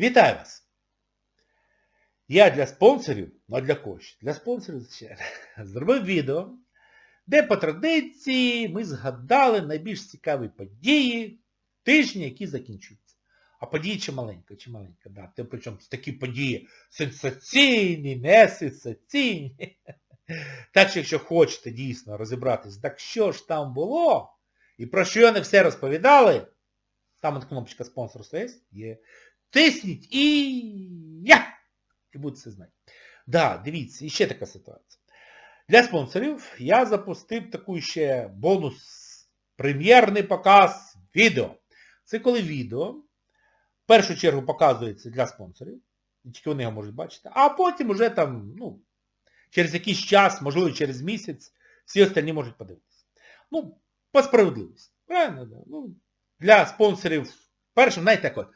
Вітаю вас! Я для спонсорів, ну для кого? Для спонсорів, звичайно, зробив відео, де по традиції ми згадали найбільш цікаві події тижні, які закінчуються. А події чи маленька, чи маленька, да. Тим причому такі події сенсаційні, не сенсаційні. Так що, якщо хочете дійсно розібратись, так що ж там було, і про що не все розповідали, там от кнопочка спонсорства є. Тисніть і я! І будете це знати. Да, дивіться, і ще така ситуація. Для спонсорів я запустив таку ще бонус, прем'єрний показ відео. Це коли відео в першу чергу показується для спонсорів, і тільки вони його можуть бачити, а потім уже там, ну, через якийсь час, можливо, через місяць, всі остальні можуть подивитися. Ну, по справедливості. Правильно? Да? Ну, для спонсорів, першим, знаєте, так от,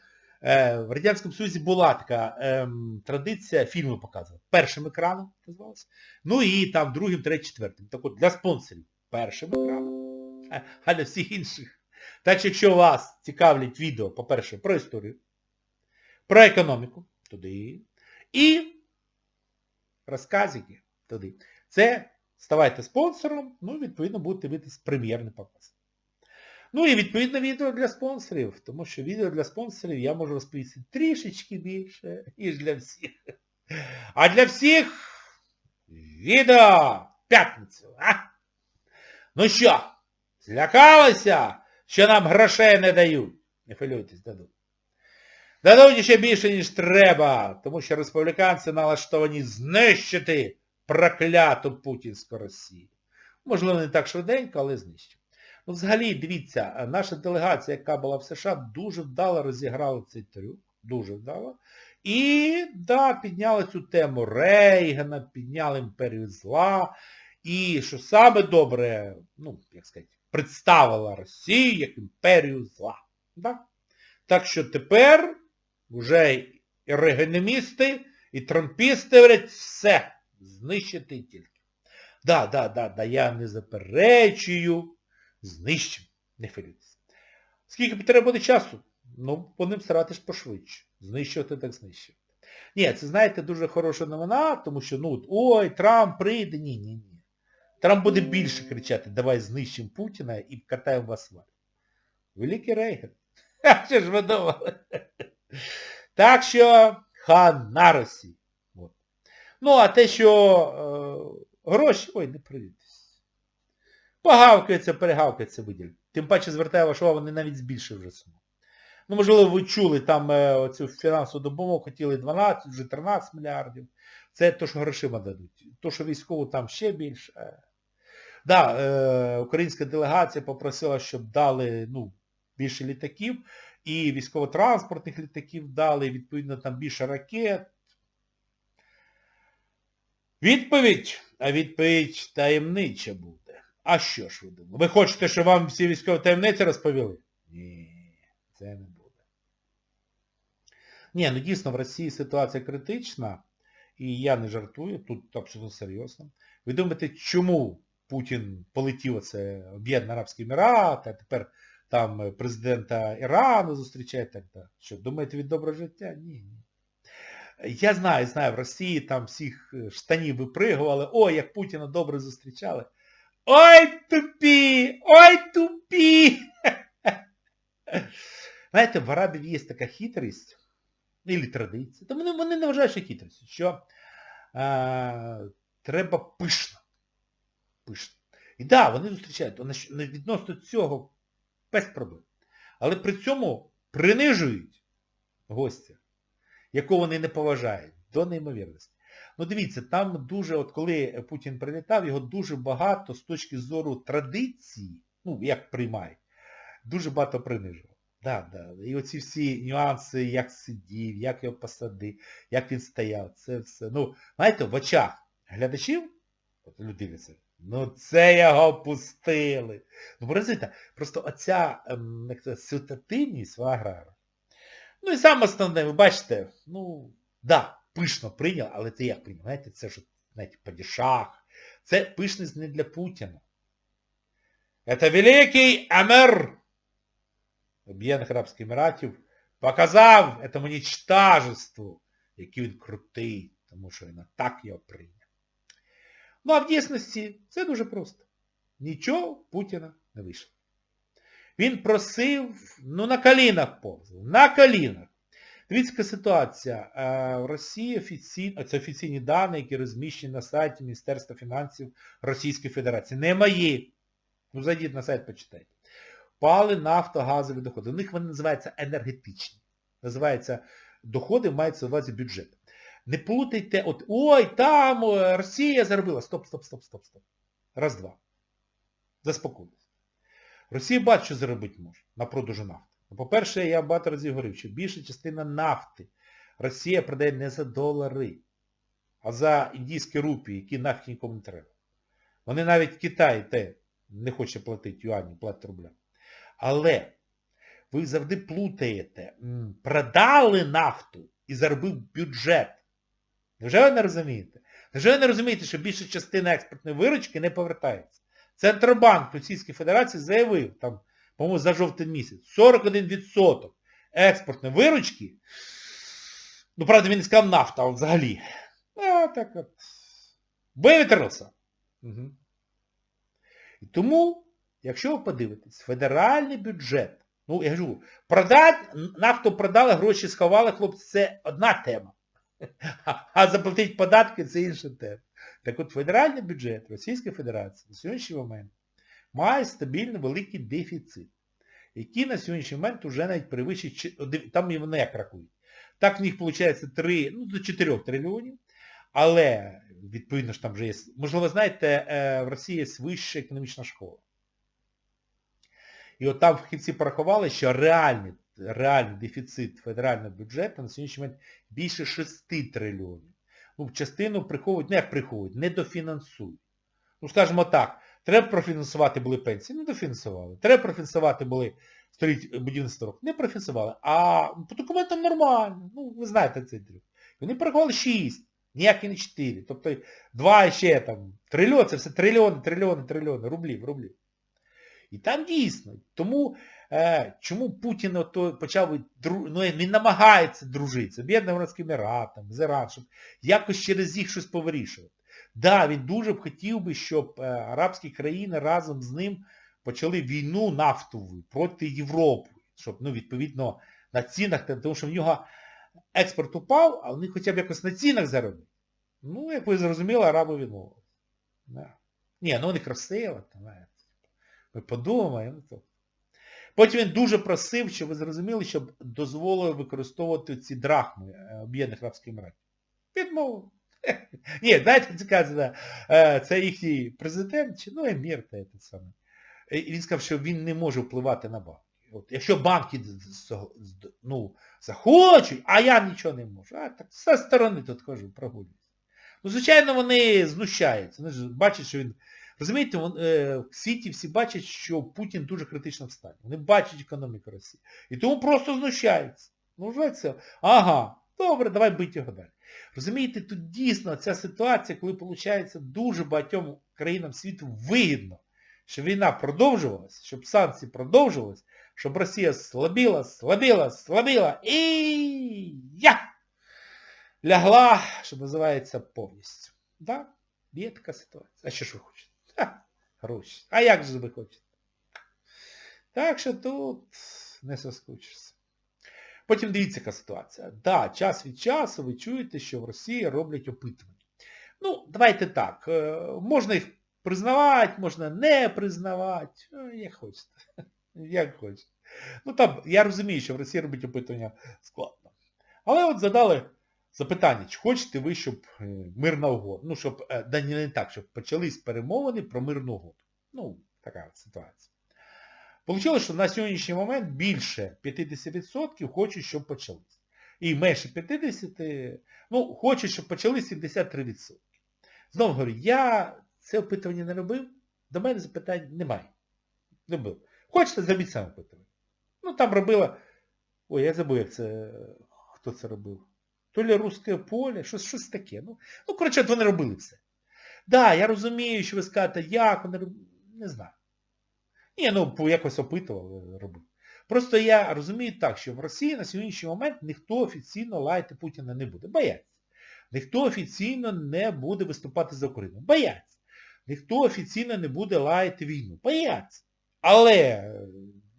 е, в Радянському Союзі була така е, традиція фільми показувати. Першим екраном, називалося. Ну і там другим, третім, четвертим. Так от, для спонсорів першим екраном, а- а для всіх інших. Так що, якщо вас цікавлять відео, по-перше, про історію, про економіку, туди, і розказики туди. Це ставайте спонсором, ну, відповідно, будете дивитися прем'єрний показ. Ну і відповідно відео для спонсорів, тому що відео для спонсорів я можу розповісти трішечки більше, ніж для всіх. А для всіх відео п'ятницю, а? Ну що, злякалися, що нам грошей не дають? Не хвилюйтесь, дадуть. Дадуть ще більше, ніж треба, тому що республіканці налаштовані знищити прокляту путінську Росію. Можливо, не так швиденько, але знищимо. Ну, взагалі, дивіться, наша делегація, яка була в США, дуже вдало розіграла цей трюк. Дуже вдало. І, да, підняли цю тему Рейгана, підняли імперію зла. І, що саме добре, ну, як сказати, представила Росію як імперію зла. Да? Так що тепер вже і регенемісти, і трампісти говорять, все, знищити тільки. Да, да, да, да, я не заперечую, знищимо, не хвилюйтесь. Скільки треба буде часу? Ну, по ним старатись пошвидше. Знищувати так знищувати. Ні, це, знаєте, дуже хороша новина, тому що, ну, ой, Трамп прийде. Ні, ні, ні. Трамп буде більше кричати, давай знищимо Путіна і катаємо в асфальт. Великий Рейган. А що ж ви думали? Так що хан Росії. Ну, а те, що е, гроші, ой, не прийдетесь. Погавкається, перегавкається виділь. Тим паче звертаю вашу увагу, вони навіть збільшили вже суму. Ну, можливо, ви чули, там е, оцю фінансову допомогу хотіли 12, вже 13 мільярдів. Це то, що грошима дадуть. То, що військову там ще більше. Так, да, е, українська делегація попросила, щоб дали ну, більше літаків, і військово-транспортних літаків дали, відповідно, там більше ракет. Відповідь, а відповідь таємнича буде. А що ж ви думаєте? Ви хочете, щоб вам всі військові таємниці розповіли? Ні, це не буде. Ні, ну дійсно в Росії ситуація критична, і я не жартую, тут абсолютно серйозно. Ви думаєте, чому Путін полетів оце Об'єднані Арабські Емірати, а тепер там президента Ірану зустрічає так далі? Що, думаєте, від доброго життя? Ні, ні. Я знаю, знаю, в Росії там всіх е, штанів випригували, ой, як Путіна добре зустрічали. Ой, тупі! Ой, тупі! Знаєте, в Арабів є така хитрість, і традиція. Та вони, вони не вважають, що хитрість, що е, треба пишно. Пишно. І так, да, вони зустрічають, відносно цього без проблем. Але при цьому принижують гостя, якого вони не поважають, до неймовірності. Ну дивіться, там дуже, от коли Путін прилітав, його дуже багато з точки зору традиції, ну, як приймають, дуже багато принижував. Да, да. І оці всі нюанси, як сидів, як його посадив, як він стояв, це все. Ну, знаєте, в очах глядачів, от людини це, ну це його пустили. Ну, розумієте, просто оця ем, ситуативність в аграра. Ну і саме основне, ви бачите, ну, да, пишно прийняв, але це як прийняв? Знаєте, це ж, знаєте, падішах. Це пишність не для Путіна. Це великий Амер Об'єднаних Арабських Еміратів Показав этому нічтажеству, який він крутий, тому що він так його прийняв. Ну а в дійсності це дуже просто. Нічого Путіна не вийшло. Він просив, ну на колінах повзав, на колінах. Дивіться, ситуація. Е, В Росії офіційно, це офіційні дані, які розміщені на сайті Міністерства фінансів Російської Федерації. Не мої. Ну, зайдіть на сайт, почитайте. Впали нафтогазові доходи. У них вони називаються енергетичні. Називаються доходи, мається на увазі бюджет. Не плутайте, от, ой, там е, Росія заробила. Стоп, стоп, стоп, стоп, стоп. Раз, два. Заспокойтесь. Росія бачить, що заробити може на продажу нафти. По-перше, я багато разів говорив, що більша частина нафти Росія продає не за долари, а за індійські рупії, які нафті нікому не треба. Вони навіть Китай те не хоче платити юані, платить рубля. Але ви завжди плутаєте, продали нафту і заробив бюджет. Невже ви не розумієте? Невже ви не розумієте, що більша частина експортної виручки не повертається? Центробанк Російської Федерації заявив, там, по-моєму, за жовтий місяць, 41% експортної виручки, ну, правда, він не сказав нафта, а взагалі. А, так от. Вивітрився. Угу. І тому, якщо ви подивитесь, федеральний бюджет, ну, я кажу, продати, нафту продали, гроші сховали, хлопці, це одна тема. А заплатити податки це інша тема. Так от федеральний бюджет Російської Федерації на сьогоднішній момент має стабільно великий дефіцит, який на сьогоднішній момент вже навіть перевищить, там і вони як рахують. Так в них виходить 3, ну до 4 трильйонів, але, відповідно ж там вже є, можливо, знаєте, е, в Росії є вища економічна школа. І от там фахівці порахували, що реальний, реальний дефіцит федерального бюджету на сьогоднішній момент більше 6 трильйонів. Ну, частину приховують, ну як приховують, недофінансують. Ну, скажімо так, треба профінансувати були пенсії, не дофінансували. Треба профінансувати були століть будівництво дорог, не профінансували. А по документам нормально. Ну, ви знаєте цей трюк. Вони порахували 6, ніякі не 4. Тобто 2 ще там, трильйон, це все трильйони, трильйони, трильйони, рублів, рублів. І там дійсно. Тому е, чому Путін ото почав, ну, він намагається дружити з Об'єднаними Еміратами, з Іран, щоб якось через їх щось повирішувати. Да, він дуже б хотів би, щоб е, арабські країни разом з ним почали війну нафтову проти Європи, щоб, ну, відповідно, на цінах, тому що в нього експорт упав, а вони хоча б якось на цінах заробити. Ну, як ви зрозуміли, араби відмовилися. Ні, ну вони красиво. Ми подумаємо. То. Потім він дуже просив, щоб ви зрозуміли, щоб дозволили використовувати ці драхми е, Об'єднаних Арабських Еміратів. Відмовив. Ні, знаєте, це каже, е, це їхній президент, чи ну емір та те саме. І він сказав, що він не може впливати на банки. От, якщо банки ну, захочуть, а я нічого не можу. А так зі сторони тут хожу, прогулююсь. Ну, звичайно, вони знущаються. Вони ж бачать, що він... Розумієте, вон, е, в світі всі бачать, що Путін дуже критично в стані. Вони бачать економіку Росії. І тому просто знущаються. Ну, вже це. Ага, добре, давай бити його далі. Розумієте, тут дійсно ця ситуація, коли виходить дуже багатьом країнам світу вигідно, щоб війна продовжувалася, щоб санкції продовжувалися, щоб Росія слабіла, слабіла, слабіла і я лягла, що називається, повністю. Да? Є така ситуація. А що ж ви хочете? Ха, гроші. А як же ви хочете? Так що тут не соскучишся. Потім дивіться, яка ситуація. Да, час від часу ви чуєте, що в Росії роблять опитування. Ну, давайте так. е, Можна їх признавати, можна не признавати. е, Як хочете. Як хочете. Ну там, я розумію, що в Росії робить опитування складно. Але от задали запитання, чи хочете ви, щоб е, мирна угода, ну, щоб, да не так, щоб почались перемовини про мирну угоду. Ну, така ситуація. Получилось, що на сьогоднішній момент більше 50% хочуть, щоб почались. І менше 50%, ну, хочуть, щоб почались 73%. Знову говорю, я це опитування не робив, до мене запитань немає. Не робив. Хочете, зробіть саме опитування. Ну, там робила, ой, я забув, як це, хто це робив. То лі русське поле, щось, щось таке. Ну, ну коротше, вони робили все. Так, да, я розумію, що ви скажете, як вони робили, не знаю. Ні, ну, якось опитував, робив. Просто я розумію так, що в Росії на сьогоднішній момент ніхто офіційно лаяти Путіна не буде. Бояться. Ніхто офіційно не буде виступати за Україну. Бояться. Ніхто офіційно не буде лаяти війну. Бояться. Але е,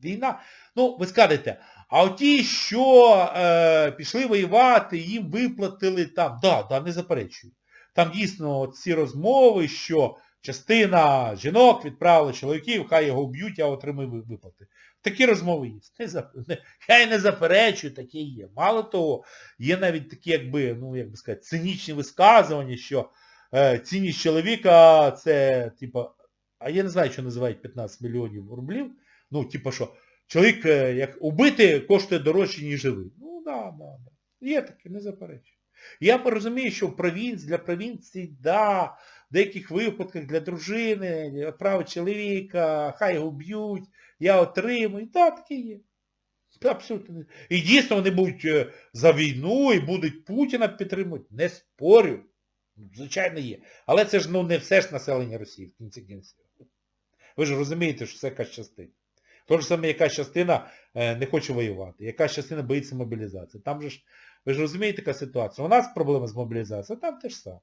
війна, ну, ви скажете, а оті, що е, пішли воювати, їм виплатили там, да, да, не заперечую. Там дійсно ці розмови, що частина жінок відправили чоловіків, хай його вб'ють, а отримує виплати. Такі розмови є. Не, я й не заперечую, таке є. Мало того, є навіть такі, якби, ну, як би сказати, цинічні висказування, що е, цінність чоловіка це, типа, а я не знаю, що називають 15 мільйонів рублів. Ну, типа що, чоловік, е, як убити, коштує дорожче, ніж живий. Ну, да, да, да. Є таке, не заперечую. Я розумію, що в провінц, для провінції, да, деяких випадках для дружини, право чоловіка, хай його б'ють, я отримую. Да, таке є. Абсолютно. І дійсно вони будуть е, за війну і будуть Путіна підтримувати. Не спорю. Звичайно є. Але це ж ну, не все ж населення Росії в кінці кінців. Ви ж розумієте, що це якась частина. То ж саме якась частина е, не хоче воювати, якась частина боїться мобілізації. Там же ж, ви ж розумієте, яка ситуація. У нас проблема з мобілізацією, там те ж саме.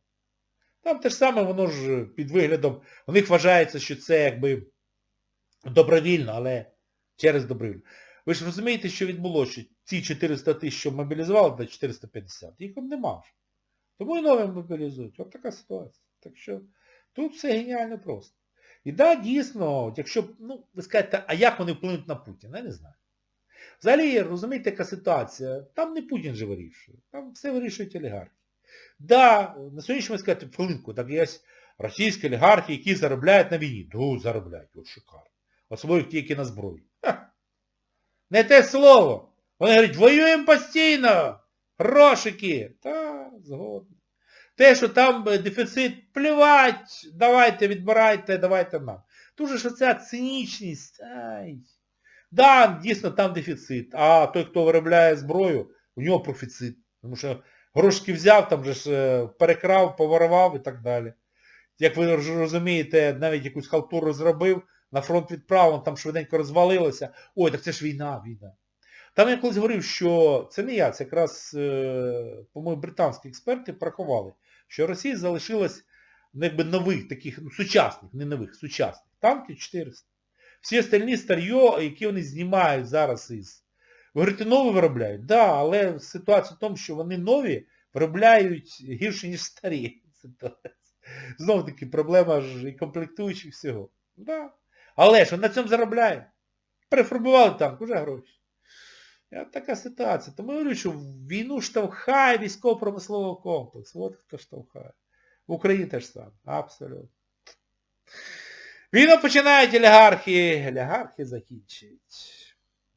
Там те ж саме, воно ж під виглядом, у них вважається, що це якби добровільно, але через добровільно. Ви ж розумієте, що відбулося, що ці 400 тисяч, що мобілізували, до 450, їх нема вже. Тому і нові мобілізують. От така ситуація. Так що тут все геніально просто. І да, дійсно, якщо, ну, ви скажете, а як вони вплинуть на Путіна, я не знаю. Взагалі, розумієте, яка ситуація? Там не Путін же вирішує, там все вирішують олігархи. Да, на сьогоднішньому сказати, хвилинку, так є російські олігархи, які заробляють на війні. Ну, заробляють, от шикарно. Особливо ті, які на зброї. Ха. Не те слово. Вони говорять, воюємо постійно. Грошики. Та, згодно. Те, що там е, дефіцит, плювать, давайте, відбирайте, давайте нам. Дуже ж оця цинічність. Ай. Да, дійсно там дефіцит. А той, хто виробляє зброю, у нього профіцит. Тому що грошки взяв, там же ж е, перекрав, поворував і так далі. Як ви розумієте, навіть якусь халтуру зробив, на фронт відправив, там швиденько розвалилося. Ой, так це ж війна, війна. Там я колись говорив, що це не я, це якраз, е, по-моєму, британські експерти порахували, що Росії залишилось якби нових таких, ну, сучасних, не нових, сучасних, танків 400. Всі остальні старьо, які вони знімають зараз із... Ви говорите, нові виробляють? Так, да, але ситуація в тому, що вони нові виробляють гірше, ніж старі. Знову таки, проблема ж і комплектуючих всього. Да. Але ж на цьому заробляє. Перефарбували танк, уже гроші. Така ситуація. Тому я говорю, що війну штовхає військово-промисловий комплекс. От хто штовхає. В Україні теж саме. Абсолютно. Війну починають олігархи, олігархи закінчують.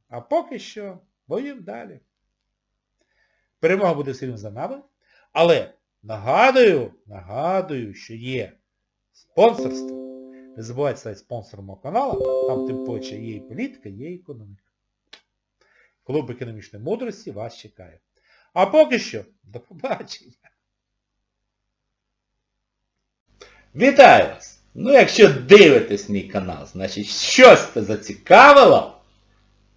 А поки що воюємо далі. Перемога буде все за нами. Але нагадую, нагадую, що є спонсорство. Не забувайте стати спонсором мого каналу. Там тим паче є і політика, є і економіка. Клуб економічної мудрості вас чекає. А поки що, до побачення. Вітаю вас! Ну, якщо дивитесь мій канал, значить щось це зацікавило,